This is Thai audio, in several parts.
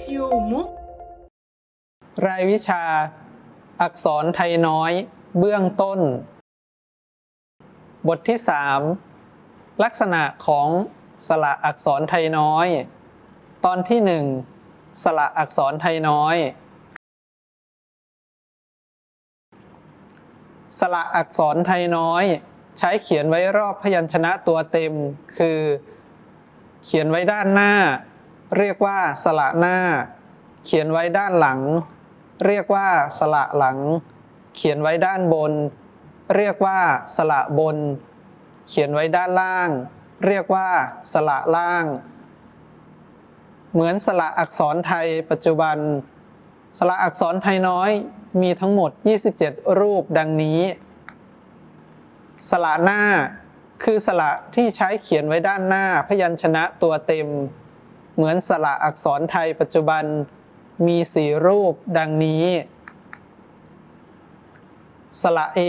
SU มุกรายวิชา อักษรไทยน้อย เบื้องต้น บทที่ 3 ลักษณะของสระอักษรไทยน้อย ตอนที่ 1 สระอักษรไทยน้อย สระอักษรไทยน้อย ใช้เขียนไว้รอบพยัญชนะตัวเต็ม คือ เขียนไว้ด้านหน้า เรียกว่าสระหน้า เขียนไว้ด้านหลัง เรียกว่าสระหลัง เขียนไว้ด้านบน เรียกว่าสระบน เขียนไว้ด้านล่าง เรียกว่าสระล่าง เหมือนสระอักษรไทยปัจจุบัน สระอักษรไทยน้อยมีทั้งหมด 27 รูปดังนี้ สระหน้าคือสระที่ใช้เขียนไว้ด้านหน้าพยัญชนะตัวเต็ม เหมือนสระอักษรไทยปัจจุบันมีสี่รูปดังนี้ สระเอ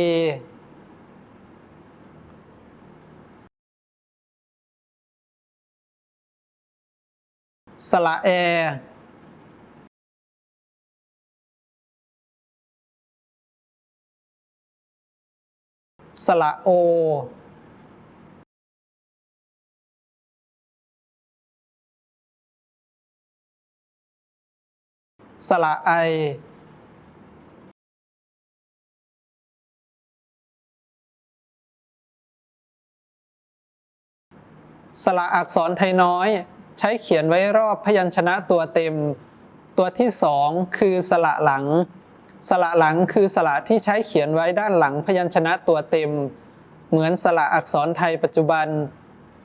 สระแอ สระโอ สระไอสระอักษรไทยน้อย ใช้เขียนไว้รอบพยัญชนะตัวเต็ม ตัวที่สองคือสระหลัง สระหลังคือสระที่ใช้เขียนไว้ด้านหลังพยัญชนะตัวเต็ม เหมือนสระอักษรไทยปัจจุบัน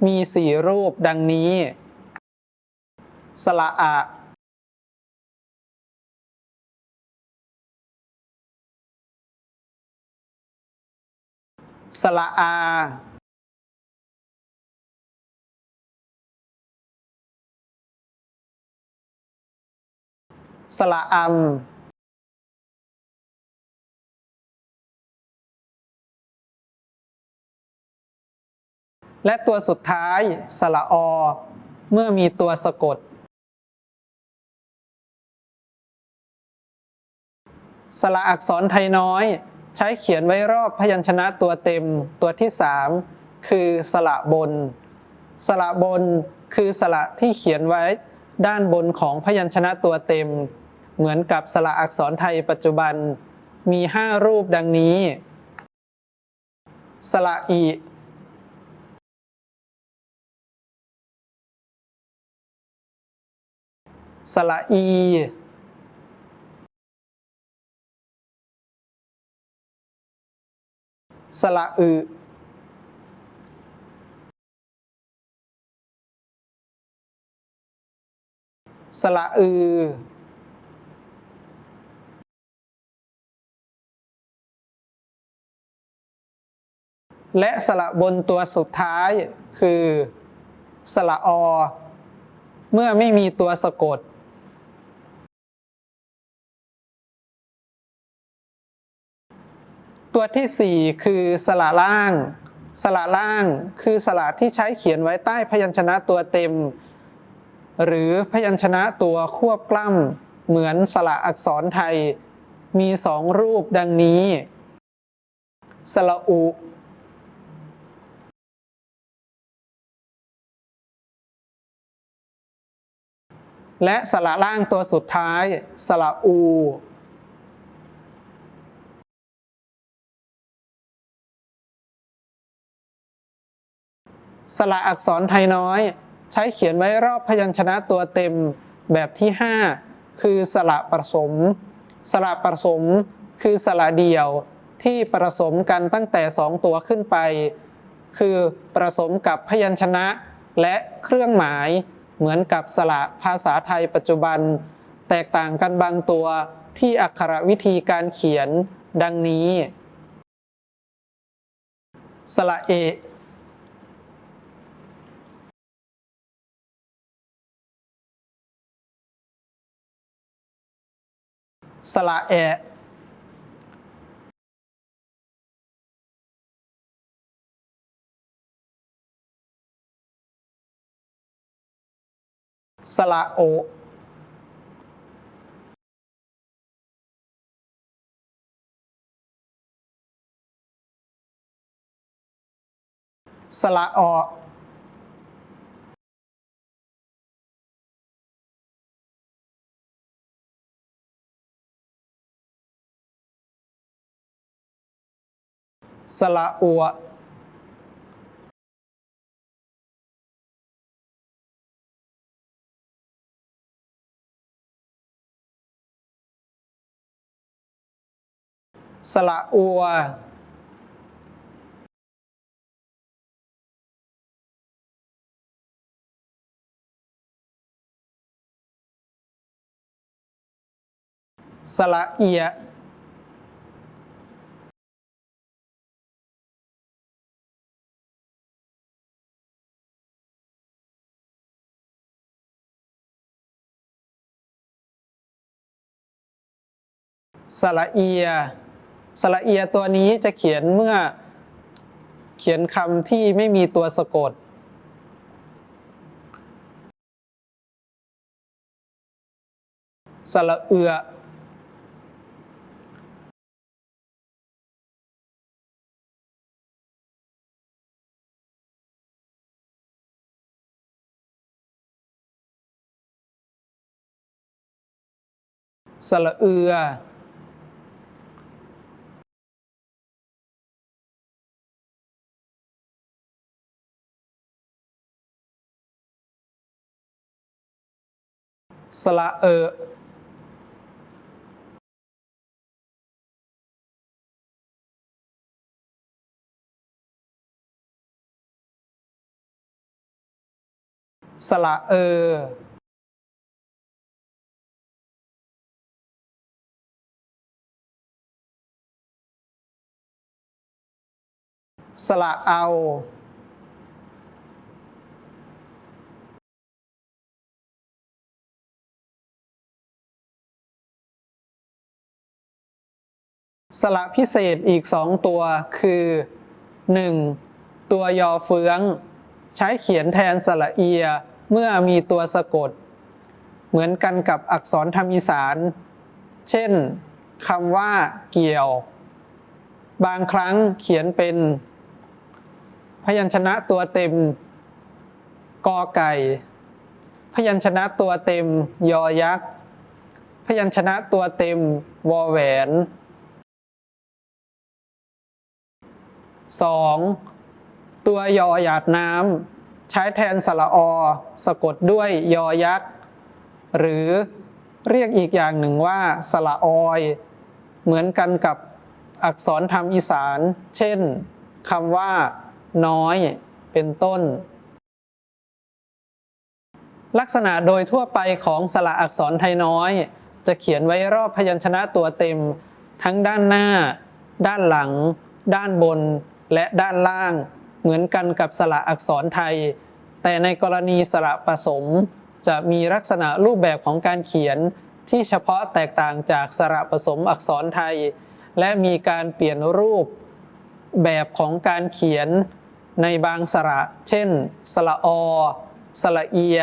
มีสี่รูปดังนี้ สระอะ สระอาสระอัมและตัวสุดท้ายสระอ เมื่อมีตัวสะกดสระอักษรไทยน้อย ใช้เขียนไว้รอบพยัญชนะตัวเต็มตัวที่ 3 คือสระบน สระบนคือสระที่เขียนไว้ด้านบนของพยัญชนะตัวเต็ม เหมือนกับสระอักษรไทยปัจจุบันมี 5 รูปดังนี้ สระอีสระอี สระอึสระอือ และสระบนตัวสุดท้ายคือ สระอ เมื่อไม่มีตัวสะกด ตัวที่ 4 คือสระล่าง สระล่างคือสระที่ใช้เขียนไว้ใต้พยัญชนะตัวเต็ม หรือพยัญชนะตัวควบกล้ำเหมือนสระอักษรไทย มีสองรูปดังนี้ สระอุ และสระล่างตัวสุดท้าย สระอู สระอักษรไทยน้อย ใช้เขียนไว้รอบพยัญชนะตัวเต็มแบบที่ 5 คือสระผสม สระผสมคือสระเดี่ยวที่ผสมกันตั้งแต่ 2 ตัวขึ้นไป คือผสมกับพยัญชนะและเครื่องหมายเหมือนกับสระภาษาไทยปัจจุบัน แตกต่างกันบางตัวที่อักขระวิธีการเขียนดังนี้ สระเอ สละแอสละโอ สละออ สระอัวสระอัวสระเอีย สระเอีย สระเอียตัวนี้จะเขียนเมื่อเขียนคำที่ไม่มีตัวสะกด สระเอือ สระเอือ สระเออสระเออสระเอา สระพิเศษอีกสองตัวคือ 1. ตัวยอเฟื้อง ใช้เขียนแทนสระเอียเมื่อมีตัวสะกด เหมือนกันกับอักษรธรรมอีสาน เช่นคำว่าเกี่ยว บางครั้งเขียนเป็น พยัญชนะตัวเต็มกอไก่ พยัญชนะตัวเต็มยอยักษ์ พยัญชนะตัวเต็มวอแหวน 2. ตัวยอหยาดน้ำใช้แทนสระอ สะกดด้วยยอยักษ์หรือเรียกอีกอย่างหนึ่งว่าสระออย เหมือนกันกับอักษรธรรมอีสาน เช่นคำว่า น้อย เป็นต้น ลักษณะโดยทั่วไปของสระอักษรไทยน้อย จะเขียนไว้รอบพยัญชนะตัวเต็ม ทั้งด้านหน้า ด้านหลัง ด้านบน และด้านล่างเหมือนกันกับสระอักษรไทย แต่ในกรณีสระผสม จะมีลักษณะรูปแบบของการเขียนที่เฉพาะแตกต่างจากสระผสมอักษรไทย และมีการเปลี่ยนรูปแบบของการเขียนในบางสระ เช่น สระอ สระเอีย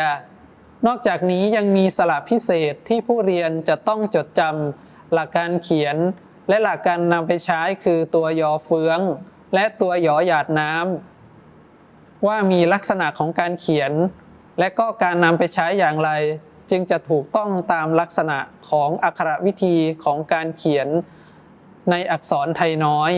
นอกจากนี้ยังมีสระพิเศษที่ผู้เรียนจะต้องจดจำหลักการเขียน และหลักการนำไปใช้คือตัวยอเฟือง และตัวหยอหยาดน้ำว่ามีลักษณะของการเขียน และก็การนำไปใช้อย่างไร จึงจะถูกต้องตามลักษณะของอักขรวิธีของการเขียนในอักษรไทยน้อย